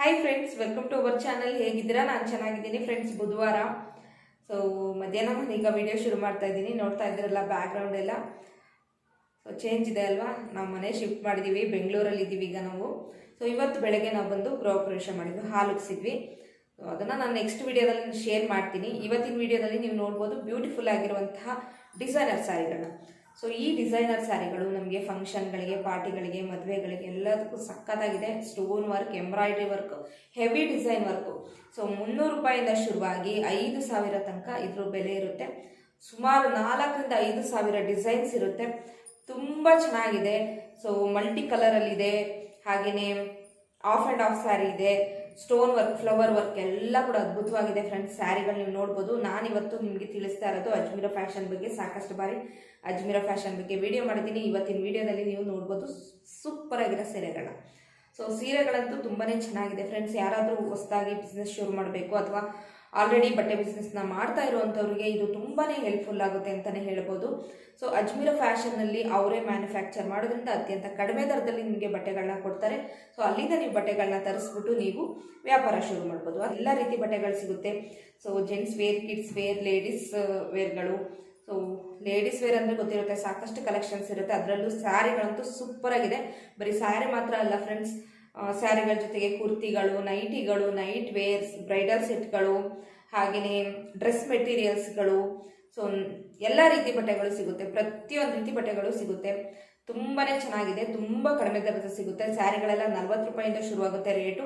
Hi friends welcome to our channel ಹೇಗಿದ್ದೀರಾ? ನಾನು ಚೆನ್ನಾಗಿದ್ದೀನಿ ಫ್ರೆಂಡ್ಸ್ ಬುಧವಾರ. ಸೊ ಮಧ್ಯಾಹ್ನ ನಾನು ಈಗ ವಿಡಿಯೋ ಶುರು ಮಾಡ್ತಾ ಇದ್ದೀನಿ. ನೋಡ್ತಾ ಇದ್ದೀರಲ್ಲ ಬ್ಯಾಕ್ಗ್ರೌಂಡ್ ಎಲ್ಲ? ಸೊ ಚೇಂಜ್ ಇದೆ ಅಲ್ವಾ? ನಾವು ಮನೆ ಶಿಫ್ಟ್ ಮಾಡಿದ್ದೀವಿ ಬೆಂಗಳೂರಲ್ಲಿ ಇದ್ದೀವಿ ಈಗ ನಾವು. ಸೊ ಇವತ್ತು ಬೆಳಗ್ಗೆ ನಾವು ಬಂದು ಗೃಹ ಪ್ರವೇಶ ಮಾಡಿದ್ವಿ, ಹಾಲು ಉಗಿಸಿದ್ವಿ. ಸೊ ಅದನ್ನು ನಾನು ನೆಕ್ಸ್ಟ್ ವಿಡಿಯೋದಲ್ಲಿ ಶೇರ್ ಮಾಡ್ತೀನಿ. ಇವತ್ತಿನ ವಿಡಿಯೋದಲ್ಲಿ ನೀವು ನೋಡ್ಬೋದು ಬ್ಯೂಟಿಫುಲ್ ಆಗಿರುವಂತಹ ಡಿಸೈನರ್ ಸ್ಯಾರಿಗಳನ್ನ ಸೊ ಈ ಡಿಸೈನರ್ ಸ್ಯಾರಿಗಳು ನಮಗೆ ಫಂಕ್ಷನ್ಗಳಿಗೆ ಪಾರ್ಟಿಗಳಿಗೆ ಮದುವೆಗಳಿಗೆ ಎಲ್ಲದಕ್ಕೂ ಸಕ್ಕತ್ತಾಗಿದೆ. Stone work embroidery work heavy design work so ಮುನ್ನೂರು ರೂಪಾಯಿಂದ ಶುರುವಾಗಿ ಐದು ಸಾವಿರ ತನಕ ಇದ್ರ ಬೆಲೆ ಇರುತ್ತೆ. ಸುಮಾರು ನಾಲ್ಕರಿಂದ ಐದು ಸಾವಿರ ಡಿಸೈನ್ಸ್ ಇರುತ್ತೆ. ತುಂಬ ಚೆನ್ನಾಗಿದೆ. ಸೊ ಮಲ್ಟಿ ಕಲರಲ್ಲಿದೆ ಹಾಗೆಯೇ ಆಫ್ ಆ್ಯಂಡ್ ಆಫ್ ಸ್ಯಾರಿ ಇದೆ. ಸ್ಟೋನ್ ವರ್ಕ್ ಫ್ಲವರ್ ವರ್ಕ್ ಎಲ್ಲ ಕೂಡ ಅದ್ಭುತವಾಗಿದೆ ಫ್ರೆಂಡ್ಸ್ ಸ್ಯಾರಿಗಳು ನೀವು ನೋಡ್ಬೋದು. ನಾನಿವತ್ತು ನಿಮಗೆ ತಿಳಿಸ್ತಾ ಇರೋದು ಅಜ್ಮೀರ ಫ್ಯಾಷನ್ ಬಗ್ಗೆ ಸಾಕಷ್ಟು ಬಾರಿ. ಅಜ್ಮೀರ ಫ್ಯಾಷನ್ ಬಗ್ಗೆ ವಿಡಿಯೋ ಮಾಡಿದ್ದೀನಿ. ಇವತ್ತಿನ ವಿಡಿಯೋದಲ್ಲಿ ನೀವು ನೋಡ್ಬೋದು ಸೂಪರ್ ಆಗಿರೋ ಸೀರೆಗಳನ್ನ. ಸೊ ಸೀರೆಗಳಂತೂ ತುಂಬಾ ಚೆನ್ನಾಗಿದೆ ಫ್ರೆಂಡ್ಸ್ ಯಾರಾದರೂ ಹೊಸದಾಗಿ ಬಿಸ್ನೆಸ್ ಶುರು ಮಾಡಬೇಕು ಅಥವಾ ಆಲ್ರೆಡಿ ಬಟ್ಟೆ ಬಿಸ್ನೆಸ್ನ ಮಾಡ್ತಾ ಇರುವಂಥವ್ರಿಗೆ ಇದು ತುಂಬಾ ಹೆಲ್ಪ್ಫುಲ್ ಆಗುತ್ತೆ ಅಂತಲೇ ಹೇಳ್ಬೋದು. ಸೊ ಅಜ್ಮೀರ ಫ್ಯಾಷನ್ನಲ್ಲಿ ಅವರೇ ಮ್ಯಾನುಫ್ಯಾಕ್ಚರ್ ಮಾಡೋದ್ರಿಂದ ಅತ್ಯಂತ ಕಡಿಮೆ ದರದಲ್ಲಿ ನಿಮಗೆ ಬಟ್ಟೆಗಳನ್ನ ಕೊಡ್ತಾರೆ. ಸೊ ಅಲ್ಲಿಂದ ನೀವು ಬಟ್ಟೆಗಳನ್ನ ತರಿಸ್ಬಿಟ್ಟು ನೀವು ವ್ಯಾಪಾರ ಶುರು ಮಾಡ್ಬೋದು. ಎಲ್ಲ ರೀತಿ ಬಟ್ಟೆಗಳು ಸಿಗುತ್ತೆ. So gents wear kids wear ladies ವೇರ್ಗಳು so ladies wear ಅಂದರೆ ಗೊತ್ತಿರುತ್ತೆ, ಸಾಕಷ್ಟು ಕಲೆಕ್ಷನ್ಸ್ ಇರುತ್ತೆ. ಅದರಲ್ಲೂ ಸ್ಯಾರಿಗಳಂತೂ ಸೂಪರ್ ಆಗಿದೆ. ಬರೀ ಸ್ಯಾರಿ ಮಾತ್ರ ಅಲ್ಲ ಫ್ರೆಂಡ್ಸ್ ಸ್ಯಾರಿಗಳ ಜೊತೆಗೆ ಕುರ್ತಿಗಳು, ನೈಟಿಗಳು ನೈಟ್ ವೇರ್ಸ್ ಬ್ರೈಡಲ್ ಸೆಟ್ಗಳು ಹಾಗೆಯೇ ಡ್ರೆಸ್ ಮೆಟೀರಿಯಲ್ಸ್ಗಳು ಸೊ ಎಲ್ಲ ರೀತಿ ಬಟ್ಟೆಗಳು ಸಿಗುತ್ತೆ. ಪ್ರತಿಯೊಂದು ರೀತಿ ಬಟ್ಟೆಗಳು ಸಿಗುತ್ತೆ. ತುಂಬಾ ಚೆನ್ನಾಗಿದೆ. ತುಂಬ ಕಡಿಮೆ ದರದ ಸಿಗುತ್ತೆ. ಸ್ಯಾರಿಗಳೆಲ್ಲ ನಲ್ವತ್ತು ರೂಪಾಯಿಂದ ಶುರುವಾಗುತ್ತೆ ರೇಟು.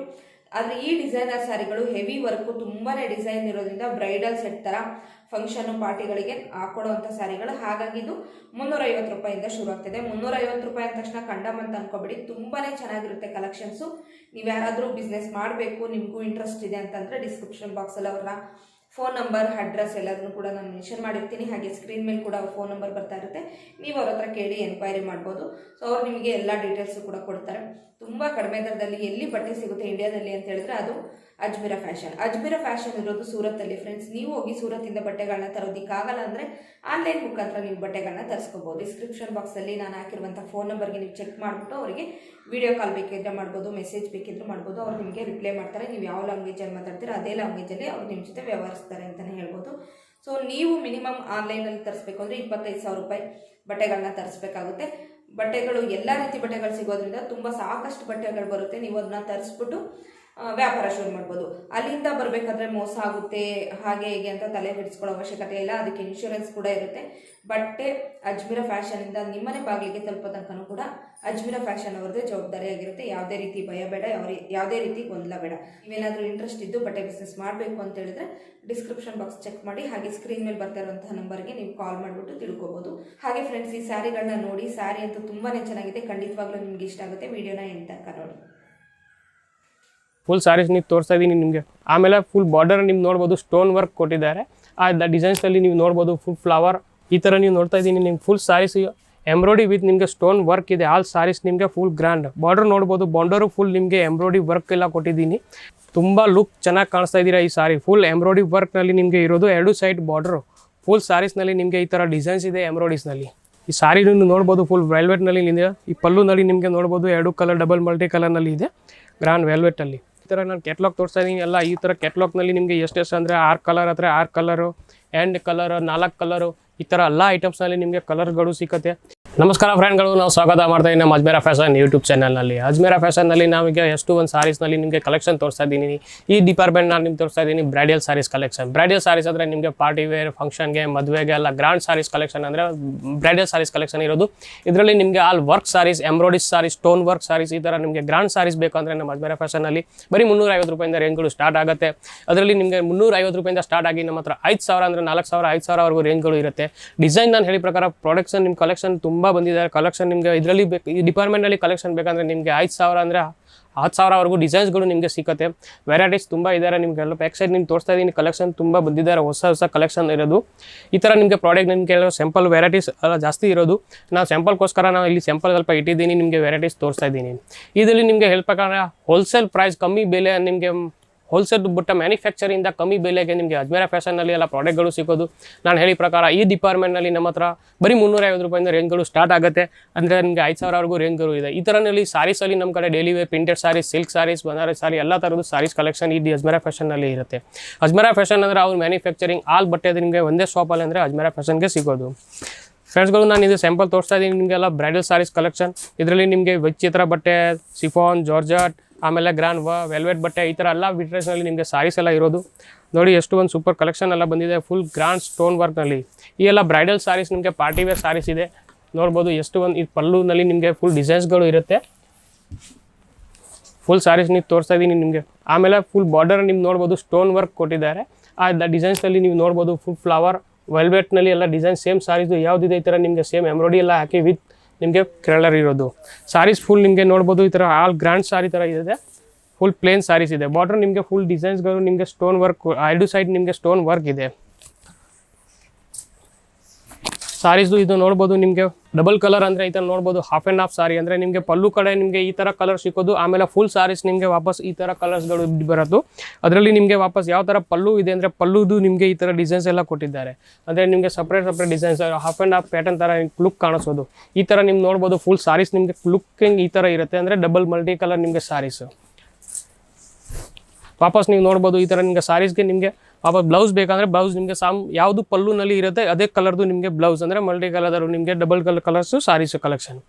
ಆದರೆ ಈ ಡಿಸೈನರ್ ಸ್ಯಾರಿಗಳು ಹೆವಿ ವರ್ಕು ತುಂಬಾ ಡಿಸೈನ್ ಇರೋದ್ರಿಂದ ಬ್ರೈಡಲ್ ಸೆಟ್ ಥರ ಫಂಕ್ಷನ್ ಪಾರ್ಟಿಗಳಿಗೆ ಹಾಕೊಳ್ಳುವಂಥ ಸ್ಯಾರಿಗಳು ಹಾಗಾಗಿ ಇದು ಮುನ್ನೂರೈವತ್ತು ರೂಪಾಯಿಂದ ಶುರು ಆಗ್ತಿದೆ. ಮುನ್ನೂರೈವತ್ತು ರೂಪಾಯಿ ಅಂದ ತಕ್ಷಣ ಕಂಡಮ್ ಅಂತ ಅನ್ಕೋಬೇಡಿ. ತುಂಬಾ ಚೆನ್ನಾಗಿರುತ್ತೆ ಕಲೆಕ್ಷನ್ಸು ನೀವು ಯಾರಾದರೂ ಬಿಸ್ನೆಸ್ ಮಾಡಬೇಕು, ನಿಮಗೂ ಇಂಟ್ರೆಸ್ಟ್ ಇದೆ ಅಂತಂದರೆ ಡಿಸ್ಕ್ರಿಪ್ಷನ್ ಬಾಕ್ಸಲ್ಲಿ ಅವ್ರನ್ನ ಫೋನ್ ನಂಬರ್ ಅಡ್ರೆಸ್ ಎಲ್ಲದನ್ನು ಕೂಡ ನಾನು ಮೆನ್ಷನ್ ಮಾಡಿರ್ತೀನಿ. ಹಾಗೆ ಸ್ಕ್ರೀನ್ ಮೇಲೆ ಕೂಡ ಫೋನ್ ನಂಬರ್ ಬರ್ತಾ ಇರುತ್ತೆ. ನೀವು ಅವ್ರ ಹತ್ರ ಕೇಳಿ ಎನ್ಕ್ವೈರಿ ಮಾಡ್ಬೋದು. ಸೊ ಅವ್ರು ನಿಮಗೆ ಎಲ್ಲ ಡೀಟೇಲ್ಸು ಕೂಡ ಕೊಡ್ತಾರೆ. ತುಂಬ ಕಡಿಮೆ ದರದಲ್ಲಿ ಎಲ್ಲಿ ಬಟ್ಟೆ ಸಿಗುತ್ತೆ ಇಂಡಿಯಾದಲ್ಲಿ ಅಂತ ಹೇಳಿದ್ರೆ ಅದು ಅಜ್ಮೀರ ಫ್ಯಾಷನ್. ಅಜ್ಮೀರ ಫ್ಯಾಷನ್ ಇರೋದು ಸೂರತ್ತಲ್ಲಿ ಫ್ರೆಂಡ್ಸ್ ನೀವು ಹೋಗಿ ಸೂರತ್ತಿಂದ ಬಟ್ಟೆಗಳನ್ನ ತರೋದಿಕ್ಕಾಗಲ್ಲ ಅಂದರೆ ಆನ್ಲೈನ್ ಮುಖಾಂತರ ನೀವು ಬಟ್ಟೆಗಳನ್ನ ತರಿಸ್ಕೋಬೋದು. ಡಿಸ್ಕ್ರಿಪ್ಷನ್ ಬಾಕ್ಸಲ್ಲಿ ನಾನು ಹಾಕಿರುವಂಥ ಫೋನ್ ನಂಬರ್ಗೆ ನೀವು ಚೆಕ್ ಮಾಡಿಬಿಟ್ಟು ಅವರಿಗೆ ವಿಡಿಯೋ ಕಾಲ್ ಬೇಕಿದ್ರೆ ಮಾಡ್ಬೋದು ಮೆಸೇಜ್ ಬೇಕಿದ್ರೆ ಮಾಡ್ಬೋದು. ಅವ್ರು ನಿಮಗೆ ರಿಪ್ಲೈ ಮಾಡ್ತಾರೆ. ನೀವು ಯಾವ ಲ್ಯಾಂಗ್ವೇಜಲ್ಲಿ ಮಾತಾಡ್ತೀರೋ ಅದೇ ಲ್ಯಾಂಗ್ವೇಜಲ್ಲಿ ಅವ್ರು ನಿಮ್ಮ ಜೊತೆ ವ್ಯವಹರಿಸ್ತಾರೆ ಅಂತಲೇ ಹೇಳ್ಬೋದು. ಸೊ ನೀವು ಮಿನಿಮಮ್ ಆನ್ಲೈನಲ್ಲಿ ತರಿಸ್ಬೇಕು ಅಂದರೆ ಇಪ್ಪತ್ತೈದು ಸಾವಿರ ರೂಪಾಯಿ ಬಟ್ಟೆಗಳನ್ನ ತರಿಸ್ಬೇಕಾಗುತ್ತೆ. ಬಟ್ಟೆಗಳು ಎಲ್ಲ ರೀತಿ ಬಟ್ಟೆಗಳು ಸಿಗೋದ್ರಿಂದ ತುಂಬ ಸಾಕಷ್ಟು ಬಟ್ಟೆಗಳು ಬರುತ್ತೆ. ನೀವು ಅದನ್ನ ತರಿಸ್ಬಿಟ್ಟು ವ್ಯಾಪಾರ ಶುರು ಮಾಡ್ಬೋದು. ಅಲ್ಲಿಂದ ಬರಬೇಕಾದ್ರೆ ಮೋಸ ಆಗುತ್ತೆ, ಹಾಗೆ ಹೀಗೆ ಅಂತ ತಲೆ ಹಿಡಿಸ್ಕೊಳ್ಳೋ ಅವಶ್ಯಕತೆ ಇಲ್ಲ, ಅದಕ್ಕೆ ಇನ್ಶೂರೆನ್ಸ್ ಕೂಡ ಇರುತ್ತೆ. ಬಟ್ಟೆ ಅಜ್ಮೀರ ಫ್ಯಾಷನಿಂದ ನಿಮ್ಮನೆ ಬಾಗಿಲಿಗೆ ತಲುಪೋ ತನಕನೂ ಕೂಡ ಅಜ್ಮೀರ ಫ್ಯಾಷನ್ ಅವ್ರದ್ದೇ ಜವಾಬ್ದಾರಿಯಾಗಿರುತ್ತೆ ಯಾವುದೇ ರೀತಿ ಭಯ ಬೇಡ ಯಾವ ಯಾವುದೇ ರೀತಿ ಗೊಂದಲ ಬೇಡ. ನೀವೇನಾದರೂ ಇಂಟ್ರೆಸ್ಟ್ ಇದ್ದು ಬಟ್ಟೆ ಬಿಸ್ನೆಸ್ ಮಾಡಬೇಕು ಅಂತ ಹೇಳಿದ್ರೆ ಡಿಸ್ಕ್ರಿಪ್ಷನ್ ಬಾಕ್ಸ್ ಚೆಕ್ ಮಾಡಿ, ಹಾಗೆ ಸ್ಕ್ರೀನ್ ಮೇಲೆ ಬರ್ತಾ ಇರುವಂತಹ ನಂಬರ್ಗೆ ನೀವು ಕಾಲ್ ಮಾಡಿಬಿಟ್ಟು ತಿಳ್ಕೊಬೋದು. ಹಾಗೆ ಫ್ರೆಂಡ್ಸ್ ಈ ಸ್ಯಾರಿಗಳನ್ನ ನೋಡಿ ಸ್ಯಾರಿ ಅಂತೂ ತುಂಬಾ ಚೆನ್ನಾಗಿದೆ. ಖಂಡಿತವಾಗ್ಲೂ ನಿಮ್ಗೆ ಇಷ್ಟ ಆಗುತ್ತೆ. ವಿಡಿಯೋನ ಎಂಡ್ ತನಕ ನೋಡಿ. ಫುಲ್ ಸಾರೀಸ್ ನೀವು ತೋರಿಸ್ತಾ ಇದ್ದೀನಿ ನಿಮಗೆ. ಆಮೇಲೆ ಫುಲ್ ಬಾರ್ಡರ್ ನೀವು ನೋಡ್ಬೋದು ಸ್ಟೋನ್ ವರ್ಕ್ ಕೊಟ್ಟಿದ್ದಾರೆ. ಆ ಡಿಸೈನ್ಸಲ್ಲಿ ನೀವು ನೋಡ್ಬೋದು ಫುಲ್ ಫ್ಲವರ್ ಈ ಥರ ನೀವು ನೋಡ್ತಾ ಇದ್ದೀನಿ ನಿಮ್ಗೆ ಫುಲ್ ಸ್ಯಾರೀಸ್ ಎಂಬ್ರಾಯ್ಡಿ ವಿತ್ ನಿಮಗೆ ಸ್ಟೋನ್ ವರ್ಕ್ ಇದೆ. ಆಲ್ ಸಾರೀಸ್ ನಿಮಗೆ ಫುಲ್ ಗ್ರ್ಯಾಂಡ್ ಬಾರ್ಡರ್ ನೋಡ್ಬೋದು ಬಾಂಡರು ಫುಲ್ ನಿಮಗೆ ಎಂಬ್ರಾಯ್ಡಿ ವರ್ಕ್ ಎಲ್ಲ ಕೊಟ್ಟಿದ್ದೀನಿ. ತುಂಬ ಲುಕ್ ಚೆನ್ನಾಗಿ ಕಾಣಿಸ್ತಾ ಇದ್ದೀರಾ ಈ ಸಾರಿ ಫುಲ್ ಎಂಬ್ರಾಯ್ಡಿ ವರ್ಕ್ನಲ್ಲಿ ನಿಮಗೆ ಇರೋದು ಎರಡು ಸೈಡ್ ಬಾರ್ಡರು ಫುಲ್ ಸ್ಯಾರೀಸ್ನಲ್ಲಿ ನಿಮಗೆ ಈ ಥರ ಡಿಸೈನ್ಸ್ ಇದೆ ಎಂಬ್ರಾಯ್ಡೀಸ್ನಲ್ಲಿ ಈ ಸಾರಿ ನೀವು ನೋಡ್ಬೋದು ಫುಲ್ ವೆಲ್ವೆಟ್ನಲ್ಲಿ ಇದೆ ಈ ಪಲ್ಲುನಲ್ಲಿ ನಿಮಗೆ ನೋಡ್ಬೋದು, ಎರಡು ಕಲರ್ ಡಬಲ್ ಮಲ್ಟಿ ಕಲರ್ನಲ್ಲಿ ಇದೆ. ಗ್ರ್ಯಾಂಡ್ ವೆಲ್ವೆಟಲ್ಲಿ ಈ ಥರ ನಾನು ಕೆಟ್ಲಾಗ್ ತೋರಿಸ್ತಾ ಇದ್ದೀನಿ ಎಲ್ಲ ಈ ಥರ ಕೆಟ್ಲಾಗ್ನಲ್ಲಿ ನಿಮಗೆ ಎಷ್ಟೆಷ್ಟು ಅಂದರೆ ಆರು ಕಲರ್ ಹತ್ರ ಆರು ಕಲರು ಆ್ಯಂಡ್ ಕಲರ್ ನಾಲ್ಕು ಕಲರು ಈ ಥರ ಎಲ್ಲ ಐಟಮ್ಸ್ನಲ್ಲಿ ನಿಮಗೆ ಕಲರ್ಗಳು ಸಿಕ್ಕತ್ತೆ. ನಮಸ್ಕಾರ ಫ್ರೆಂಡ್ಗಳು ನಾವು ಸ್ವಾಗತ ಮಾಡ್ತಾ ಇದ್ದೀನಿ ನಮ್ಮ ಅಜ್ಮೇರಾ ಫ್ಯಾಷನ್ ಯೂಟ್ಯೂಬ್ ಚಾನಲ್ನಲ್ಲಿ ಅಜ್ಮೇರಾ ಫ್ಯಾಷನ್ನಲ್ಲಿ ನಾವೀಗ ಎಷ್ಟು ಒಂದು ಸಾರೀಸ್ನಲ್ಲಿ ನಿಮಗೆ ಕಲೆಕ್ಷನ್ ತೋರಿಸ್ತಾ ಇದ್ದೀನಿ. ಈ ಡಿಪಾರ್ಟ್ಮೆಂಟ್ ನಾನು ನಿಮ್ಗೆ ತೋರಿಸ್ತಾ ಇದ್ದೀನಿ bridal saris collection bridal saris ಅಂದ್ರೆ ನಿಮಗೆ ಪಾರ್ಟಿ ವೇರ್ ಫಂಕ್ಷನ್ಗೆ ಮದುವೆಗೆ ಎಲ್ಲ ಗ್ರ್ಯಾಂಡ್ ಸಾರೀಸ್ ಕಲೆಕ್ಷನ್ ಅಂದ್ರೆ ಬ್ರೈಡಲ್ ಸಾರೀಸ್ ಕಲೆಕ್ಷನ್ ಇರೋದು. ಇದರಲ್ಲಿ ನಿಮಗೆ all work saris embroidery saris stone work saris ಈ ತರ ನಿಮಗೆ ಗ್ರಾಂಡ್ ಸಾರೀಸ್ ಬೇಕು ಅಂದರೆ ನಮ್ಮ ಅಜ್ಮೇರಾ ಫ್ಯಾಷನಲ್ಲಿ ಬರೀ ಮುನ್ನೂರ ಐವತ್ತು ರೂಪಾಯಿಂದ ರೇಂಜ್ಗಳು ಸ್ಟಾರ್ಟ್ ಆಗುತ್ತೆ. ಅದರಲ್ಲಿ ನಿಮಗೆ ಮುನ್ನೂರ ಐವತ್ತು ರೂಪಾಯಿಂದ ಸ್ಟಾರ್ಟ್ ಆಗಿ ನಮ್ಮ ಹತ್ರ ಐದು ಸಾವಿರ ಅಂದ್ರೆ ನಾಲ್ಕು ಸಾವಿರ, ಐದು ಸಾವಿರವರೆಗೂ ರೇಂಜ್ಗಳು ಇರುತ್ತೆ. ಡಿಸೈನ್ ನಾನು ಹೇಳಿ ಪ್ರಕಾರ ಪ್ರೊಡಕ್ಷನ್ ನಿಮ್ಮ ಕಲೆಕ್ಷನ್ ತುಂಬ ಬಂದಿದೆ. ಕಲೆಕ್ಷನ್ ನಿಮಗೆ ಇದರಲ್ಲಿ ಬೇಕು, ಈ ಡಿಪಾರ್ಟ್ಮೆಂಟಲ್ಲಿ ಕಲೆಕ್ಷನ್ ಬೇಕಂದರೆ ನಿಮಗೆ ಐದು ಸಾವಿರ ಅಂದರೆ ಹತ್ತು ಸಾವಿರವರೆಗೂ ಡಿಸೈನ್ಸ್ಗಳು ನಿಮಗೆ ಸಿಗುತ್ತೆ ವೆರೈಟೀಸ್ ತುಂಬ ಇದ್ದಾರೆ ನಿಮಗೆಲ್ಲ ಬ್ಯಾಕ್ ಸೈಡ್ ನಿಮ್ಗೆ ತೋರಿಸ್ತಾ ಇದ್ದೀನಿ ಕಲೆಕ್ಷನ್ ತುಂಬ ಬಂದಿದ್ದಾರೆ. ಹೊಸ ಹೊಸ ಕಲೆಕ್ಷನ್ ಇರೋದು. ಈ ಥರ ನಿಮಗೆ ಪ್ರಾಡಕ್ಟ್ ನಿಮಗೆ ಸ್ಯಾಂಪಲ್ ವೆರೈಟೀಸ್ ಎಲ್ಲ ಜಾಸ್ತಿ ಇರೋದು. ನಾನು ಸ್ಯಾಂಪಲ್ಗೋಸ್ಕರ ನಾನು ಇಲ್ಲಿ ಸ್ಯಾಂಪಲ್ ಸ್ವಲ್ಪ ಇಟ್ಟಿದ್ದೀನಿ, ನಿಮಗೆ ವೆರೈಟೀಸ್ ತೋರಿಸ್ತಾ ಇದ್ದೀನಿ ಇದರಲ್ಲಿ ನಿಮಗೆ ಹೇಳ್ಬೇಕಂದ್ರೆ ಹೋಲ್ಸೇಲ್ ಪ್ರೈಸ್ ಕಮ್ಮಿ ಬೆಲೆ ನಿಮಗೆ ಹೋಲ್ಸೇಲ್ ಬಿಟ್ಟ ಮ್ಯಾನುಫ್ಯಾಕ್ಚರಿಂದ ಕಮ್ಮಿ ಬೆಲೆಗೆ ನಿಮಗೆ ಅಜ್ಮೇರ ಫ್ಯಾಷನಲ್ಲಿ ಎಲ್ಲ ಪ್ರಾಡಕ್ಟ್ಗಳು ಸಿಗೋದು. ನಾನು ಹೇಳಿ ಪ್ರಕಾರ ಈ ಡಿಪಾರ್ಟ್ಮೆಂಟ್ನಲ್ಲಿ ನಮ್ಮ ಹತ್ರ ಬರೀ ಮುನ್ನೂರೈವತ್ತು ರೂಪಾಯಿಂದ ರೇಂಜ್ಗಳು ಸ್ಟಾರ್ಟ್ ಆಗುತ್ತೆ. ಅಂದರೆ ನಿಮಗೆ ಐದು ಸಾವಿರವರೆಗೂ ರೇಂಜ್ಗಳು ಇದೆ. ಈ ಥರನಲ್ಲಿ ಸಾರೀಸಲ್ಲಿ ನಮ್ಮ ಕಡೆ daily wear printed saris silk saris Banaras sari ಎಲ್ಲ ಥರದ್ದು ಸಾರೀಸ್ ಕಲೆಕ್ಷನ್ ಇದು ಅಜ್ಮೇರ ಫ್ಯಾಷನ್ನಲ್ಲಿ ಇರುತ್ತೆ. ಅಜ್ಮೇರ ಫ್ಯಾಷನ್ ಅಂದರೆ ಅವ್ರು ಮ್ಯಾನುಫ್ಯಾಕ್ಚರಿಂಗ್ ಆಲ್ ಬಟ್ಟೆ ನಿಮಗೆ ಒಂದೇ ಶಾಪಲ್ಲಿ ಅಂದರೆ ಅಜ್ಮೇರ ಫ್ಯಾಷನ್ಗೆ ಸಿಗೋದು. ಫ್ರೆಂಡ್ಸ್ಗಳು ನಾನು ಇದು ಸ್ಯಾಂಪಲ್ ತೋರಿಸ್ತಾ ಇದ್ದೀನಿ, ನಿಮಗೆಲ್ಲ ಬ್ರೈಡಲ್ ಸಾರೀಸ್ ಕಲೆಕ್ಷನ್ ಇದರಲ್ಲಿ ನಿಮಗೆ ವಿಚಿತ್ರ ಬಟ್ಟೆ ಸಿಫಾನ್ ಜಾರ್ಜಟ್ ಆಮೇಲೆ ಗ್ರಾನ್ ವ ವೆಲ್ವೆಟ್ ಬಟ್ಟೆ, ಈ ಥರ ಎಲ್ಲ ವಿಟ್ರೇಸ್ನಲ್ಲಿ ನಿಮಗೆ ಸಾರೀಸ್ ಎಲ್ಲ ಇರೋದು. ನೋಡಿ, ಎಷ್ಟು ಒಂದು ಸೂಪರ್ ಕಲೆಕ್ಷನ್ ಎಲ್ಲ ಬಂದಿದೆ ಫುಲ್ ಗ್ರ್ಯಾಂಡ್ ಸ್ಟೋನ್ ವರ್ಕ್ನಲ್ಲಿ ಈ ಎಲ್ಲ ಬ್ರೈಡಲ್ ಸಾರೀಸ್ ನಿಮಗೆ ಪಾರ್ಟಿ ವೇರ್ ಸಾರೀಸ್ ಇದೆ. ನೋಡ್ಬೋದು ಎಷ್ಟು ಒಂದು, ಈ ಪಲ್ಲುನಲ್ಲಿ ನಿಮಗೆ ಫುಲ್ ಡಿಸೈನ್ಸ್ಗಳು ಇರುತ್ತೆ. ಫುಲ್ ಸಾರೀಸ್ ನೀವು ತೋರಿಸ್ತಾ ಇದ್ದೀನಿ ನಿಮಗೆ. ಆಮೇಲೆ ಫುಲ್ ಬಾರ್ಡರ್ ನಿಮ್ಗೆ ನೋಡ್ಬೋದು ಸ್ಟೋನ್ ವರ್ಕ್ ಕೊಟ್ಟಿದ್ದಾರೆ. ಆ ಡಿಸೈನ್ಸಲ್ಲಿ ನೀವು ನೋಡ್ಬೋದು ಫುಲ್ ಫ್ಲವರ್ ವೆಲ್ವೆಟ್ನಲ್ಲಿ ಎಲ್ಲ ಡಿಸೈನ್ ಸೇಮ್ ಸಾರೀಸು ಯಾವುದಿದೆ ಈ ಥರ ನಿಮಗೆ ಸೇಮ್ ಎಂಬ್ರಾಯ್ಡಿ ಎಲ್ಲ ಹಾಕಿ ವಿತ್ ನಿಮಗೆ ಕಲರ್ ಇರೋದು. ಸಾರೀಸ್ ಫುಲ್ ನಿಮಗೆ ನೋಡ್ಬೋದು ಈ ಥರ ಆಲ್ ಗ್ರ್ಯಾಂಡ್ ಸಾರಿ ಥರ ಇದೆ. ಫುಲ್ ಪ್ಲೇನ್ ಸಾರೀಸ್ ಇದೆ. ಬಾರ್ಡರ್ ನಿಮಗೆ ಫುಲ್ ಡಿಸೈನ್ಸ್ಗಳು ನಿಮಗೆ ಸ್ಟೋನ್ ವರ್ಕ್ ಎರಡು ಸೈಡ್ ನಿಮಗೆ ಸ್ಟೋನ್ ವರ್ಕ್ ಇದೆ. ಸಾರೀಸ್ದು ಇದು ನೋಡ್ಬೋದು ನಿಮಗೆ ಡಬಲ್ ಕಲರ್ ಅಂದರೆ ಈ ಥರ ನೋಡ್ಬೋದು ಹಾಫ್ ಆ್ಯಂಡ್ ಹಾಫ್ ಸಾರಿ ಅಂದರೆ ನಿಮಗೆ ಪಲ್ಲು ಕಡೆ ನಿಮಗೆ ಈ ಥರ ಕಲರ್ ಸಿಕ್ಕೋದು, ಆಮೇಲೆ ಫುಲ್ ಸಾರೀಸ್ ನಿಮಗೆ ವಾಪಸ್ ಈ ಥರ ಕಲರ್ಸ್ಗಳು ಬರೋದು. ಅದರಲ್ಲಿ ನಿಮಗೆ ವಾಪಸ್ ಯಾವ ಥರ ಪಲ್ಲು ಇದೆ ಅಂದರೆ ಪಲ್ಲುದು ನಿಮಗೆ ಈ ಥರ ಡಿಸೈನ್ಸ್ ಎಲ್ಲ ಕೊಟ್ಟಿದ್ದಾರೆ. ಅಂದರೆ ನಿಮಗೆ separate separate designs half and half pattern ಥರ ಲುಕ್ ಕಾಣಿಸೋದು. ಈ ಥರ ನಿಮ್ಗೆ ನೋಡ್ಬೋದು ಫುಲ್ ಸಾರೀಸ್ ನಿಮಗೆ ಲುಕ್ಕಿಂಗ್ ಈ ಥರ ಇರುತ್ತೆ ಅಂದರೆ ಡಬಲ್ ಮಲ್ಟಿ ಕಲರ್ ನಿಮಗೆ ಸಾರೀಸು ವಾಪಸ್ ನೀವು ನೋಡ್ಬೋದು ಈ ಥರ ನಿಮಗೆ ಸಾರೀಸ್ಗೆ ನಿಮಗೆ ವಾಪಸ್ ಬ್ಲೌಸ್ ಬೇಕಂದರೆ ಬ್ಲೌಸ್ ನಿಮಗೆ ಸಾಮ್ ಯಾವುದು ಪಲ್ಲುನಲ್ಲಿ ಇರುತ್ತೆ, ಅದೇ ಕಲರ್ದು ನಿಮಗೆ ಬ್ಲೌಸ್ ಅಂದರೆ ಮಲ್ಟಿ ಕಲರ್ ನಿಮಗೆ double colour colours saris collection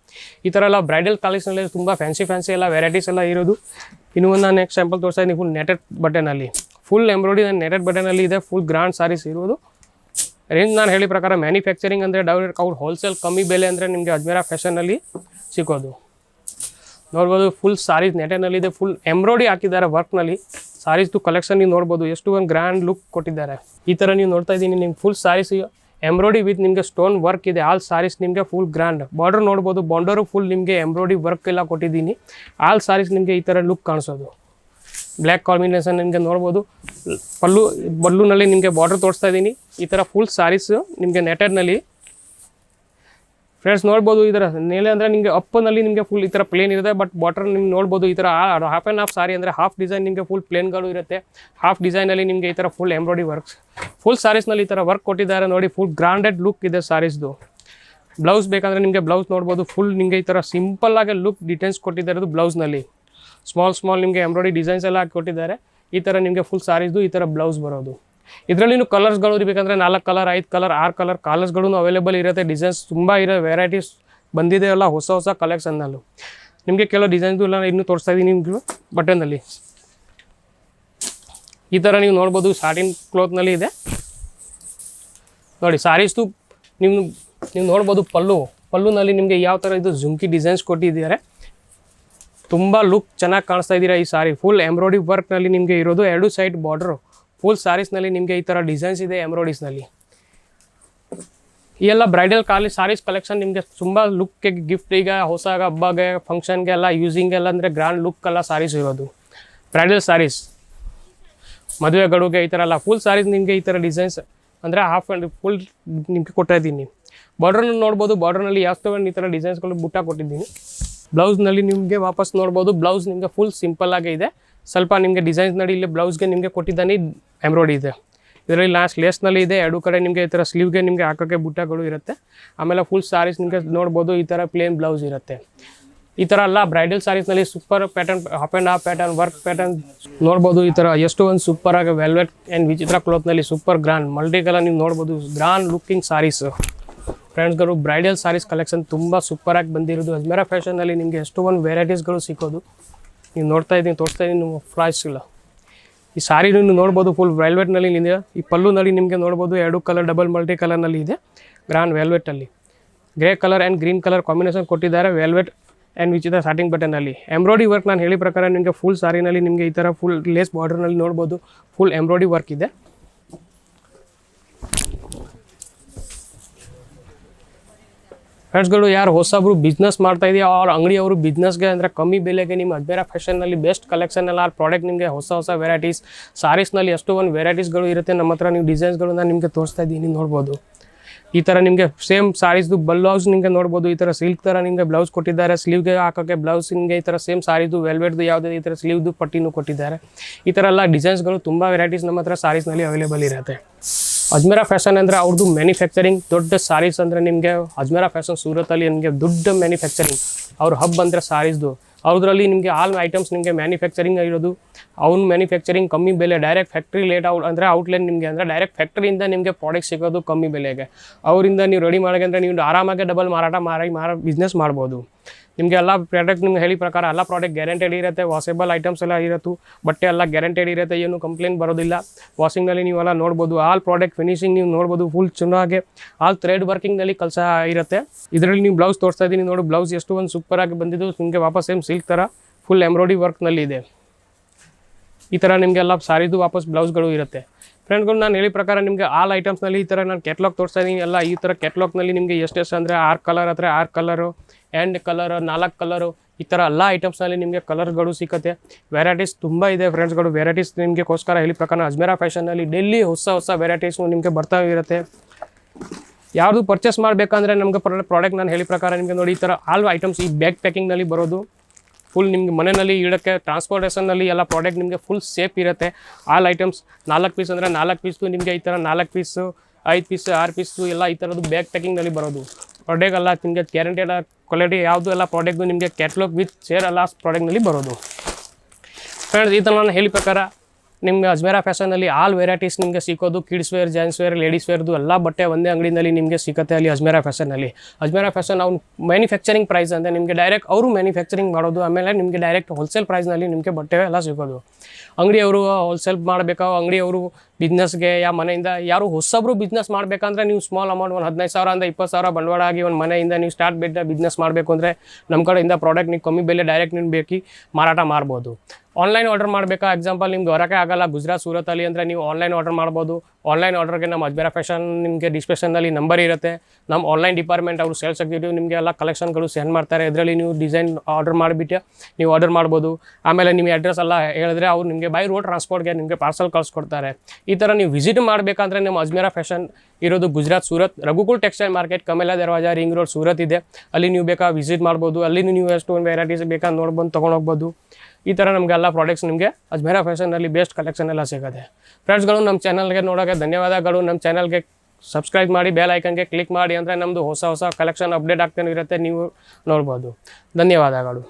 ಈ ಥರ ಎಲ್ಲ ಬ್ರೈಡಲ್ ಕಲೆಕ್ಷನಲ್ಲಿ ತುಂಬ ಫ್ಯಾನ್ಸಿ ಫ್ಯಾನ್ಸಿ ಎಲ್ಲ ವೆರೈಟೀಸ್ ಎಲ್ಲ ಇರೋದು. ಇನ್ನು ಒಂದು ನಾನು ಎಕ್ಸಾಂಪಲ್ ತೋರಿಸ್ತಾ ಇದ್ದೀನಿ ಫುಲ್ ನೆಟೆಡ್ ಬಟನಲ್ಲಿ ಫುಲ್ ಎಂಬ್ರಾಯ್ಡಿ ನೆಟೆಡ್ ಬಟನಲ್ಲಿ ಇದೆ ಫುಲ್ ಗ್ರ್ಯಾಂಡ್ ಸಾರೀಸ್ ಇರೋದು. ರೇಂಜ್ ನಾನು ಹೇಳಿ ಪ್ರಕಾರ ಮ್ಯಾನುಫ್ಯಾಕ್ಚರಿಂಗ್ ಅಂದರೆ ಡೈರೆಕ್ಟ್ ಅವ್ರು ಹೋಲ್ಸೇಲ್ ಕಮ್ಮಿ ಬೆಲೆ ಅಂದರೆ ನಿಮಗೆ ಅಜ್ಮೇರ ಫ್ಯಾಷನಲ್ಲಿ ಸಿಗೋದು ನೋಡ್ಬೋದು ಫುಲ್ ಸಾರೀಸ್ ನೆಟೆನಲ್ಲಿ ಇದೆ ಫುಲ್ ಎಂಬ್ರಾಯ್ಡಿ ಹಾಕಿದ್ದಾರೆ ವರ್ಕ್ನಲ್ಲಿ ಸಾರೀಸ್ದು ಕಲೆಕ್ಷನ್ ನೀವು ನೋಡ್ಬೋದು. ಎಷ್ಟು ಒಂದು ಗ್ರ್ಯಾಂಡ್ ಲುಕ್ ಕೊಟ್ಟಿದ್ದಾರೆ. ಈ ಥರ ನೀವು ನೋಡ್ತಾ ಇದ್ದೀನಿ, ನಿಮ್ಗೆ ಫುಲ್ ಸಾರೀಸ್ ಎಂಬ್ರಾಯ್ಡಿ ವಿತ್ ನಿಮಗೆ ಸ್ಟೋನ್ ವರ್ಕ್ ಇದೆ. ಆಲ್ ಸಾರೀಸ್ ನಿಮಗೆ ಫುಲ್ ಗ್ರ್ಯಾಂಡ್ ಬಾರ್ಡರ್ ನೋಡ್ಬೋದು ಬಾರ್ಡರು ಫುಲ್ ನಿಮಗೆ ಎಂಬ್ರಾಯ್ಡಿ ವರ್ಕ್ ಎಲ್ಲ ಕೊಟ್ಟಿದ್ದೀನಿ. ಆಲ್ ಸಾರೀಸ್ ನಿಮಗೆ ಈ ಥರ ಲುಕ್ ಕಾಣಿಸೋದು. ಬ್ಲ್ಯಾಕ್ ಕಾಂಬಿನೇಷನ್ ನಿಮಗೆ ನೋಡ್ಬೋದು. ಪಲ್ಲು ಬಲ್ಲುನಲ್ಲಿ ನಿಮಗೆ ಬಾರ್ಡರ್ ತೋರಿಸ್ತಾ ಇದ್ದೀನಿ. ಈ ಥರ ಫುಲ್ ಸಾರೀಸ್ ನಿಮಗೆ ನೆಟೆಡ್ನಲ್ಲಿ ಫ್ರೆಂಡ್ಸ್ ನೋಡ್ಬೋದು ಈ ಥರ ನೇಲೆ ಅಂದರೆ ನಿಮಗೆ ಅಪ್ಪನಲ್ಲಿ ನಿಮಗೆ ಫುಲ್ ಈ ಥರ ಪ್ಲೇನ್ ಇರುತ್ತೆ ಬಟ್ ಬಾಟರ್ ನಿಮ್ಗೆ ನೋಡ್ಬೋದು ಈ ಥರ ಹಾಫ್ ಆ್ಯಂಡ್ ಹಾಫ್ ಸಾರಿ ಅಂದರೆ ಹಾಫ್ ಡಿಸೈನ್ ನಿಮಗೆ ಫುಲ್ ಪ್ಲೇನ್ಗಳು ಇರುತ್ತೆ. ಹಾಫ್ ಡಿಸೈನಲ್ಲಿ ನಿಮಗೆ ಈ ಥರ ಫುಲ್ ಎಂಬ್ರಾಯ್ಡಿ ವರ್ಕ್ಸ್ ಫುಲ್ ಸಾರೀಸ್ನಲ್ಲಿ ಈ ಥರ ವರ್ಕ್ ಕೊಟ್ಟಿದ್ದಾರೆ ನೋಡಿ ಫುಲ್ ಗ್ರಾಂಡೆಡ್ ಲುಕ್ ಇದೆ ಸಾರೀಸ್ದು ಬ್ಲೌಸ್ ಬೇಕಂದರೆ ನಿಮಗೆ ಬ್ಲೌಸ್ ನೋಡ್ಬೋದು ಫುಲ್ ನಿಮಗೆ ಈ ಥರ ಸಿಂಪಲ್ಲಾಗಿ ಲುಕ್ ಡಿಟೇಲ್ಸ್ ಕೊಟ್ಟಿದ್ದಾರೆ ಬ್ಲೌಸ್ನಲ್ಲಿ ಸ್ಮಾಲ್ ಸ್ಮಾಲ್ ನಿಮಗೆ ಎಂಬ್ರಾಯ್ಡಿ ಡಿಸೈನ್ಸ್ ಎಲ್ಲ ಹಾಕಿ ಕೊಟ್ಟಿದ್ದಾರೆ. ಈ ಥರ ನಿಮಗೆ ಫುಲ್ ಸಾರೀಸ್ದು ಈ ಥರ ಬ್ಲೌಸ್ ಬರೋದು. ಇದರಲ್ಲಿ ಕಲರ್ಸ್ಗಳು ಇರಬೇಕಂದ್ರೆ ನಾಲ್ಕು ಕಲರ್ ಐದು ಕಲರ್ ಆರು ಕಲರ್ ಕಲರ್ಸ್ಗಳು ಅವೈಲೇಬಲ್ ಇರುತ್ತೆ. ಡಿಸೈನ್ಸ್ ತುಂಬ ಇರೋ ವೆರೈಟೀಸ್ ಬಂದಿದೆ ಎಲ್ಲ ಹೊಸ ಹೊಸ ಕಲೆಕ್ಷನ್ನಲ್ಲೂ ನಿಮಗೆ ಕೆಲವು ಡಿಸೈನ್ಸ್ ಎಲ್ಲ ಇನ್ನೂ ತೋರಿಸ್ತಾ ಇದ್ದೀನಿ ನಿಮಗೆ ಬಟನ್ನಲ್ಲಿ ಈ ಥರ ನೀವು ನೋಡ್ಬೋದು ಸಾಟಿನ್ ಕ್ಲೋತ್ನಲ್ಲಿ ಇದೆ. ನೋಡಿ ಸಾರೀಸ್ದು ನೀವು ನೀವು ನೋಡ್ಬೋದು ಪಲ್ಲು. ಪಲ್ಲುನಲ್ಲಿ ನಿಮಗೆ ಯಾವ ಥರ ಇದು ಜುಮ್ಕಿ ಡಿಸೈನ್ಸ್ ಕೊಟ್ಟಿದ್ದಾರೆ. ತುಂಬ ಲುಕ್ ಚೆನ್ನಾಗಿ ಕಾಣಿಸ್ತಾ ಇದ್ದೀರಾ ಈ ಸಾರಿ ಫುಲ್ ಎಂಬ್ರಾಯ್ಡಿ ವರ್ಕ್ನಲ್ಲಿ ನಿಮಗೆ ಇರೋದು ಎರಡು ಸೈಡ್ ಬಾರ್ಡ್ರು ಫುಲ್ ಸ್ಯಾರೀಸ್ನಲ್ಲಿ ನಿಮಗೆ ಈ ಥರ ಡಿಸೈನ್ಸ್ ಇದೆ ಎಂಬ್ರಾಯ್ಡೀಸ್ನಲ್ಲಿ ಈ ಎಲ್ಲ ಬ್ರೈಡಲ್ ಕಾಲಿ ಸಾರೀಸ್ ಕಲೆಕ್ಷನ್ ನಿಮಗೆ ತುಂಬ ಲುಕ್ಗೆ ಗಿಫ್ಟ್ ಈಗ ಹೊಸ ಹಬ್ಬಗೆ ಫಂಕ್ಷನ್ಗೆ ಎಲ್ಲ ಯೂಸಿಂಗೆಲ್ಲ ಅಂದರೆ ಗ್ರ್ಯಾಂಡ್ ಲುಕ್ ಎಲ್ಲ ಸಾರೀಸ್ ಇರೋದು. ಬ್ರೈಡಲ್ ಸಾರೀಸ್ ಮದುವೆ ಗಡುಗೆ ಈ ಥರ ಎಲ್ಲ ಫುಲ್ ಸಾರೀಸ್ ನಿಮಗೆ ಈ ಥರ ಡಿಸೈನ್ಸ್ ಅಂದರೆ ಹಾಫ್ ಆ್ಯಂಡ್ ಫುಲ್ ನಿಮಗೆ ಕೊಡ್ತಾ ಇದ್ದೀನಿ. ಬಾರ್ಡ್ರನ್ನ ನೋಡ್ಬೋದು ಬಾರ್ಡ್ರನಲ್ಲಿ ಯಾವ ಥರ ಈ ಥರ ಡಿಸೈನ್ಸ್ಗಳು ಬುಟ್ಟ ಕೊಟ್ಟಿದ್ದೀನಿ. ಬ್ಲೌಸ್ನಲ್ಲಿ ನಿಮಗೆ ವಾಪಸ್ ನೋಡ್ಬೋದು ಬ್ಲೌಸ್ ನಿಮಗೆ ಫುಲ್ ಸಿಂಪಲ್ ಆಗೇ ಇದೆ. ಸ್ವಲ್ಪ ನಿಮಗೆ ಡಿಸೈನ್ಸ್ ನೋಡಿ ಇಲ್ಲಿ ಬ್ಲೌಸ್ಗೆ ನಿಮಗೆ ಕೊಟ್ಟಿದ್ದಾನೆ ಎಂಬ್ರಾಯ್ಡಿ ಇದೆ. ಇದರಲ್ಲಿ ಲಾಸ್ಟ್ ಲೇಸ್ನಲ್ಲಿ ಇದೆ, ಎರಡು ಕಡೆ ನಿಮಗೆ ಈ ಥರ ಸ್ಲೀವ್ಗೆ ನಿಮಗೆ ಹಾಕೋಕ್ಕೆ ಬುಟ್ಟಗಳು ಇರುತ್ತೆ. ಆಮೇಲೆ ಫುಲ್ ಸಾರೀಸ್ ನಿಮಗೆ ನೋಡ್ಬೋದು ಈ ಥರ ಪ್ಲೇನ್ ಬ್ಲೌಸ್ ಇರುತ್ತೆ. ಈ ಥರ ಎಲ್ಲ bridal ಸಾರೀಸ್ನಲ್ಲಿ super pattern half and half pattern work pattern ನೋಡ್ಬೋದು ಈ ಥರ ಎಷ್ಟು ಒಂದು ಸೂಪರಾಗಿ ಆಗಿ ವೆಲ್ವೆಟ್ ಆ್ಯಂಡ್ ವಿಚಿತ್ರ ಕ್ಲೋತ್ನಲ್ಲಿ ಸೂಪರ್ ಗ್ರ್ಯಾಂಡ್ ಮಲ್ಟಿ ಕಲರ್ ನೀವು ನೋಡ್ಬೋದು ಗ್ರ್ಯಾಂಡ್ ಲುಕ್ಕಿಂಗ್ ಸಾರೀಸ್ ಫ್ರೆಂಡ್ಸ್ಗಳು ಬ್ರೈಡಲ್ ಸಾರೀಸ್ ಕಲೆಕ್ಷನ್ ತುಂಬ ಸೂಪರಾಗಿ ಬಂದಿರೋದು. ಅಜ್ಮೇರ ಫ್ಯಾಷನಲ್ಲಿ ನಿಮಗೆ ಎಷ್ಟೋ ಒಂದು ವೆರೈಟೀಸ್ಗಳು ಸಿಕ್ಕೋದು. ನೀವು ನೋಡ್ತಾ ಇದ್ದೀನಿ, ತೋರಿಸ್ತಾ ಇದ್ದೀನಿ ನಿಮ್ಮ ಫ್ಲಾಯ್ಸ್ ಇಲ್ಲ. ಈ ಸಾರಿನೂ ನೋಡ್ಬೋದು ಫುಲ್ ವೆಲ್ವೆಟ್ನಲ್ಲಿ ಇದೆ ಈ ಪಲ್ಲುನಲ್ಲಿ ನಿಮಗೆ ನೋಡ್ಬೋದು ಎರಡು ಕಲರ್ ಡಬಲ್ ಮಲ್ಟಿ ಕಲರ್ನಲ್ಲಿ ಇದೆ. Grand ವೆಲ್ವೆಟಲ್ಲಿ grey colour and green colour combination ಕೊಟ್ಟಿದ್ದಾರೆ ವೆಲ್ವೆಟ್ ಆ್ಯಂಡ್ ವಿಚಿತ್ರ ಸ್ಟಾರ್ಟಿಂಗ್ ಬಟನಲ್ಲಿ ಎಂಬ್ರಾಯ್ಡಿ ವರ್ಕ್ ನಾನು ಹೇಳಿ ಪ್ರಕಾರ ನಿಮಗೆ ಫುಲ್ ಸಾರಿನಲ್ಲಿ ನಿಮಗೆ ಈ ಥರ ಫುಲ್ ಲೇಸ್ ಬಾರ್ಡ್ರ್ನಲ್ಲಿ ನೋಡ್ಬೋದು. ಫುಲ್ ಎಂಬ್ರಾಯ್ಡಿ ವರ್ಕ್ ಇದೆ. ಫ್ರೆಂಡ್ಸ್ಗಳು ಯಾರು ಹೊಸಬ್ರು ಬಿಸ್ನೆಸ್ ಮಾಡ್ತಾ ಇದೆಯಾ ಅವ್ರ ಅಂಗಡಿಯವರು ಬಿಸ್ನೆಸ್ಗೆ ಅಂದರೆ ಕಮ್ಮಿ ಬೆಲೆಗೆ ನಿಮ್ಮ ಅಜ್ಮೇರ ಫ್ಯಾಷನ್ನಲ್ಲಿ ಬೆಸ್ಟ್ ಕಲೆಕ್ಷನ್ ಎಲ್ಲ ಪ್ರಾಡಕ್ಟ್ ನಿಮಗೆ ಹೊಸ ಹೊಸ ವೆರೈಟೀಸ್ ಸಾರೀಸ್ನಲ್ಲಿ ಎಷ್ಟು ಒಂದು ವೆರೈಟೀಸ್ಗಳು ಇರುತ್ತೆ, ನಮ್ಮ ಹತ್ರ ನೀವು ಡಿಸೈನ್ಸ್ಗಳನ್ನ ನಿಮಗೆ ತೋರಿಸ್ತಾ ಇದ್ದೀನಿ ನೋಡ್ಬೋದು. ಈ ಥರ ನಿಮಗೆ ಸೇಮ್ ಸಾರೀಸ್ದು ಬ್ಲೌಸ್ ನಿಮಗೆ ನೋಡ್ಬೋದು, ಈ ಥರ ಸಿಲ್ಕ್ ಥರ ನಿಮಗೆ ಬ್ಲೌಸ್ ಕೊಟ್ಟಿದ್ದಾರೆ ಸ್ಲೀವ್ಗೆ ಹಾಕೋಕ್ಕೆ ಬ್ಲೌಸ್ ನಿಮಗೆ ಈ ಥರ ಸೇಮ್ ಸಾರೀದು ವೆಲ್ವೆಟ್ದು ಯಾವುದೇ ಈ ಥರ ಸ್ಲೀವ್ದು ಪಟ್ಟಿನೂ ಕೊಟ್ಟಿದ್ದಾರೆ. ಈ ಥರ ಎಲ್ಲ ಡಿಸೈನ್ಸ್ಗಳು ತುಂಬ ವೆರೈಟೀಸ್ ನಮ್ಮ ಹತ್ರ ಸಾರೀಸ್ನಲ್ಲಿ ಅವೈಲೇಬಲ್ ಇರುತ್ತೆ. ಅಜ್ಮೇರಾ ಫ್ಯಾಷನ್ ಅಂದರೆ ಅವ್ರದ್ದು ಮ್ಯಾನುಫ್ಯಾಕ್ಚರಿಂಗ್ ದೊಡ್ಡ ಸಾರೀಸ್ ಅಂದರೆ ನಿಮಗೆ ಅಜ್ಮೇರಾ ಫ್ಯಾಷನ್ ಸೂರತಲ್ಲಿ ನಿಮಗೆ ದೊಡ್ಡ ಮ್ಯಾನುಫ್ಯಾಕ್ಚರಿಂಗ್ ಅವ್ರ ಹಬ್ ಅಂದರೆ ಸಾರೀಸ್ದು ಅವ್ರದ್ರಲ್ಲಿ ನಿಮಗೆ ಆಲ್ ಐಟಮ್ಸ್ ನಿಮಗೆ ಮ್ಯಾನುಫ್ಯಾಕ್ಚರಿಂಗ್ ಇರೋದು ಅವ್ನ ಮ್ಯಾನುಫ್ಯಾಕ್ಚರಿಂಗ್ ಕಮ್ಮಿ ಬೆಲೆ ಡೈರೆಕ್ಟ್ ಫ್ಯಾಕ್ಟ್ರಿ ಲೇಟ್ ಔಟ್ ಅಂದರೆ ಔಟ್ಲೈನ್ ನಿಮಗೆ ಅಂದರೆ ಡೈರೆಕ್ಟ್ ಫ್ಯಾಕ್ಟ್ರಿಯಿಂದ ನಿಮಗೆ ಪ್ರಾಡಕ್ಟ್ ಸಿಗೋದು ಕಮ್ಮಿ ಬೆಲೆಗೆ. ಅವರಿಂದ ನೀವು ರೆಡಿ ಮಾಡೋಕೆ ಅಂದರೆ ನೀವು ಆರಾಮಾಗಿ ಡಬಲ್ ಮಾರಾಟ ಮಾರಿ ಮಾರ ಬಿಸ್ನೆಸ್ ಮಾಡ್ಬೋದು. ನಿಮಗೆ ಎಲ್ಲ ಪ್ರಾಡಕ್ಟ್ ನಿಮ್ಗೆ ಹೇಳಿ ಪ್ರಕಾರ ಎಲ್ಲ ಪ್ರಾಡಕ್ಟ್ ಗ್ಯಾರಂಟೆಡ್ ಇರುತ್ತೆ ವಾಷೇಬಲ್ ಐಟಮ್ಸ್ ಎಲ್ಲ ಇರುತ್ತೆ, ಬಟ್ಟೆ ಎಲ್ಲ ಗ್ಯಾರಂಟೆಡ್ ಇರುತ್ತೆ, ಏನು ಕಂಪ್ಲೇಂಟ್ ಬರೋದಿಲ್ಲ. ವಾಷಿಂಗ್ನಲ್ಲಿ ನೀವೆಲ್ಲ ನೋಡ್ಬೋದು ಆಲ್ ಪ್ರಾಡಕ್ಟ್ ಫಿನಿಶಿಂಗ್ ನೀವು ನೋಡ್ಬೋದು ಫುಲ್ ಚೆನ್ನಾಗಿ ಆಲ್ ಥ್ರೆಡ್ ವರ್ಕಿಂಗ್ನಲ್ಲಿ ಕೆಲಸ ಇರುತ್ತೆ. ಇದರಲ್ಲಿ ನೀವು ಬ್ಲೌಸ್ ತೋರಿಸ್ತಾ ಇದ್ದೀನಿ ನೋಡಿ ಬ್ಲೌಸ್ ಎಷ್ಟು ಒಂದು ಸೂಪರಾಗಿ ಬಂದಿದ್ದು, ನಿಮಗೆ ವಾಪಸ್ ಸೇಮ್ ಸಿಲ್ಕ್ ಥರ ಫುಲ್ ಎಂಬ್ರಾಯ್ಡಿ ವರ್ಕ್ನಲ್ಲಿ ಇದೆ. ಈ ಥರ ನಿಮಗೆಲ್ಲ ಸಾರಿದು ವಾಪಸ್ ಬ್ಲೌಸ್ಗಳು ಇರುತ್ತೆ. ಫ್ರೆಂಡ್ಗಳು ನಾನು ಹೇಳಿ ಪ್ರಕಾರ ನಿಮಗೆ ಆಲ್ ಐಟಮ್ಸ್ನಲ್ಲಿ ಈ ಥರ ನಾನು ಕೆಟ್ಲಾಗ್ ತೋರಿಸ್ತಾ ಇದ್ದೀನಿ ಎಲ್ಲ ಈ ಥರ ಕೆಟ್ಲಾಗ್ನಲ್ಲಿ ನಿಮಗೆ ಎಷ್ಟೆಷ್ಟು ಅಂದರೆ ಆರು ಕಲರ್ ಹತ್ರ ಆರು ಕಲರು ಆ್ಯಂಡ್ ಕಲರ್ ನಾಲ್ಕು ಕಲರು ಈ ಥರ ಎಲ್ಲ ಐಟಮ್ಸ್ನಲ್ಲಿ ನಿಮಗೆ ಕಲರ್ಗಳು ಸಿಗುತ್ತೆ. ವೆರೈಟೀಸ್ ತುಂಬ ಇದೆ ಫ್ರೆಂಡ್ಸ್ಗಳು ವೆರೈಟೀಸ್ ನಿಮಗೆಗೋಸ್ಕರ ಹೇಳಿ ಪ್ರಕಾರ ಅಜ್ಮೇರಾ ಫ್ಯಾಷನ್ನಲ್ಲಿ ಡೈಲಿ ಹೊಸ ಹೊಸ ವೆರೈಟೀಸು ನಿಮಗೆ ಬರ್ತಾ ಇರುತ್ತೆ. ಯಾವುದು ಪರ್ಚೇಸ್ ಮಾಡಬೇಕಂದ್ರೆ ನಮಗೆ ಪ್ರಾಡಕ್ಟ್ ನಾನು ಹೇಳಿ ಪ್ರಕಾರ ನಿಮಗೆ ನೋಡಿ ಈ ಥರ ಆಲ್ ಐಟಮ್ಸ್ ಈ ಬ್ಯಾಗ್ ಪ್ಯಾಕಿಂಗ್ನಲ್ಲಿ ಬರೋದು. ಫುಲ್ ನಿಮಗೆ ಮನೆಯಲ್ಲಿ ಇಡೋಕ್ಕೆ ಟ್ರಾನ್ಸ್ಪೋರ್ಟೇಷನಲ್ಲಿ ಎಲ್ಲ ಪ್ರಾಡಕ್ಟ್ ನಿಮಗೆ ಫುಲ್ ಸೇಫ್ ಇರುತ್ತೆ. ಆಲ್ ಐಟಮ್ಸ್ ನಾಲ್ಕು ಪೀಸ್ ಅಂದರೆ ನಾಲ್ಕು ಪೀಸ್ದು ನಿಮಗೆ ಈ ಥರ ನಾಲ್ಕು ಪೀಸು ಐದು ಪೀಸ್ ಆರು ಪೀಸು ಎಲ್ಲ ಈ ಥರದ್ದು ಬ್ಯಾಗ್ ಪ್ಯಾಕಿಂಗ್ನಲ್ಲಿ ಬರೋದು. ಪ್ರಾಡಕ್ಟ್ ಎಲ್ಲ ನಿಮಗೆ ಗ್ಯಾರಂಟೆಡ್ ಕ್ವಾಲಿಟಿ ಯಾವುದು ಎಲ್ಲ ಪ್ರಾಡಕ್ಟು ನಿಮಗೆ ಕ್ಯಾಟ್ಲಾಗ್ ವಿತ್ ಶೇರ್ ಎಲ್ಲ ಪ್ರಾಡಕ್ಟ್ನಲ್ಲಿ ಬರೋದು. ಫ್ರೆಂಡ್ಸ್ ಈ ಥರ ನಾನು ಹೇಳಿ ಪ್ರಕಾರ ನಿಮ್ಗೆ ಅಜ್ಮೇರಾ ಫ್ಯಾಷನಲ್ಲಿ ಆಲ್ ವೆರೈಟೀಸ್ ನಿಮಗೆ ಸಿಕ್ಕೋದು kids wear gents wear ladies ವೇರ್ದು ಎಲ್ಲ ಬಟ್ಟೆ ಒಂದೇ ಅಂಗಡಿನಲ್ಲಿ ನಿಮಗೆ ಸಿಗುತ್ತೆ ಅಲ್ಲಿ ಅಜ್ಮೇರಾ ಫ್ಯಾಷನಲ್ಲಿ ಅಜ್ಮೇರಾ ಫ್ಯಾಷನ್ ಅವ್ನು ಮ್ಯಾನುಫ್ಯಾಕ್ಚರಿಂಗ್ ಪ್ರೈಸ್ ಅಂದರೆ ನಿಮಗೆ ಡೈರೆಕ್ಟ್ ಅವರು ಮ್ಯಾನುಫ್ಯಾಕ್ಚರಿಂಗ್ ಮಾಡೋದು, ಆಮೇಲೆ ನಿಮಗೆ ಡೈರೆಕ್ಟ್ ಹೋಲ್ಸೇಲ್ ಪ್ರೈಸ್ನಲ್ಲಿ ನಿಮಗೆ ಬಟ್ಟೆ ಎಲ್ಲ ಸಿಗೋದು ಅಂಗಡಿಯವರು ಹೋಲ್ಸೇಲ್ ಮಾಡಬೇಕಾ, ಅಂಗಡಿಯವರು ಬಿಸ್ನೆಸ್ಗೆ ಯಾ ಮನೆಯಿಂದ, ಯಾರು ಹೊಸಬ್ರು ಬಿಸ್ನೆಸ್ ಮಾಡಬೇಕಂದ್ರೆ ನೀವು ಸ್ಮಾಲ್ ಅಮೌಂಟ್ ಒಂದು ಹದಿನೈದು ಸಾವಿರ ಅಂದರೆ ಇಪ್ಪತ್ತು ಸಾವಿರ ಬಂಡವಾಳ ಆಗಿ ಒಂದು ಮನೆಯಿಂದ ನೀವು ಸ್ಟಾರ್ಟ್ ಬಿಟ್ಟು ಬಿಸ್ನೆಸ್ ಮಾಡಬೇಕು ಅಂದರೆ ನಮ್ಮ ಕಡೆಯಿಂದ ಪ್ರಾಡಕ್ಟ್ ನೀವು ಕಮ್ಮಿ ಬೆಲೆ ಡೈರೆಕ್ಟ್ ನಿಮ್ಗೆ ಬೇಕಿ ಮಾರಾಟ ಮಾಡ್ಬೋದು. ಆನ್ಲೈನ್ ಆರ್ಡರ್ ಮಾಡಬೇಕಾ? ಎಕ್ಸಾಂಪಲ್ ನಿಮ್ಗೆ ಹೊರಕ್ಕೆ ಆಗಲ್ಲ. ಗುಜರಾತ್ ಸೂರತಲ್ಲಿ ಅಂದರೆ ನೀವು ಆನ್ಲೈನ್ ಆರ್ಡರ್ ಮಾಡ್ಬೋದು. ಆನ್ಲೈನ್ ಆರ್ಡರ್ಗೆ ನಮ್ಮ ಅಜ್ಬೇರ ಫ್ಯಾಷನ್ ನಿಮಗೆ ಡಿಸ್ಕ್ರಿಪ್ಷನಲ್ಲಿ ನಂಬರ್ ಇರುತ್ತೆ. ನಮ್ಮ ಆನ್ಲೈನ್ ಡಿಪಾರ್ಟ್ಮೆಂಟ್ ಅವರು ಸೇಲ್ಸ್ ಎಕ್ಸಿಕ್ಯೂಟಿವ್ ನಿಮಗೆ ಎಲ್ಲ ಕಲೆಕ್ಷನ್ಗಳು ಸೆಂಡ್ ಮಾಡ್ತಾರೆ. ಇದರಲ್ಲಿ ನೀವು ಡಿಸೈನ್ ಆರ್ಡರ್ ಮಾಡಿಬಿಟ್ಟು ನೀವು ಆರ್ಡರ್ ಮಾಡ್ಬೋದು. ಆಮೇಲೆ ನಿಮ್ಮ ಅಡ್ರೆಸ್ ಎಲ್ಲ ಹೇಳಿದ್ರೆ ಅವ್ರು ನಿಮಗೆ ಬೈ ರೋಡ್ ಟ್ರಾನ್ಸ್ಪೋರ್ಟ್ಗೆ ನಿಮಗೆ ಪಾರ್ಸಲ್ ಕಳಿಸ್ಕೊಡ್ತಾರೆ. ಈ ಥರ ನೀವು ವಿಸಿಟ್ ಮಾಡಬೇಕಂದ್ರೆ ನಮ್ಮ ಅಜ್ಮೇರ ಫ್ಯಾಷನ್ ಇರೋದು Gujarat, Surat, Raghukul textile market Kamela Darwaja ring road Surat ಇದೆ. ಅಲ್ಲಿ ನೀವು ಬೇಕಾ ವಿಸಿಟ್ ಮಾಡ್ಬೋದು. ಅಲ್ಲಿ ನೀವು ಎಷ್ಟು ವೆರೈಟೀಸ್ ಬೇಕಾ ನೋಡ್ಬಂದು ತೊಗೊಂಡೋಗ್ಬೋದು ಈ ಥರ ನಮಗೆ ಎಲ್ಲ ಪ್ರಾಡಕ್ಟ್ಸ್ ನಿಮಗೆ ಅಜ್ಮೇರಾ ಫ್ಯಾಷನಲ್ಲಿ ಬೆಸ್ಟ್ ಕಲೆಕ್ಷನ್ ಎಲ್ಲ ಸಿಗುತ್ತೆ. ಫ್ರೆಂಡ್ಸ್ಗಳು ನಮ್ಮ ಚಾನಲ್ಗೆ ನೋಡೋಕೆ ಧನ್ಯವಾದಗಳು. ನಮ್ಮ ಚಾನಲ್ಗೆ ಸಬ್ಸ್ಕ್ರೈಬ್ ಮಾಡಿ ಬೇಲ್ ಐಕನ್ಗೆ ಕ್ಲಿಕ್ ಮಾಡಿ ಅಂದರೆ ನಮ್ಮದು ಹೊಸ ಹೊಸ ಕಲೆಕ್ಷನ್ ಅಪ್ಡೇಟ್ ಆಗ್ತಾನೆ ಇರುತ್ತೆ, ನೀವು ನೋಡ್ಬೋದು. ಧನ್ಯವಾದಗಳು.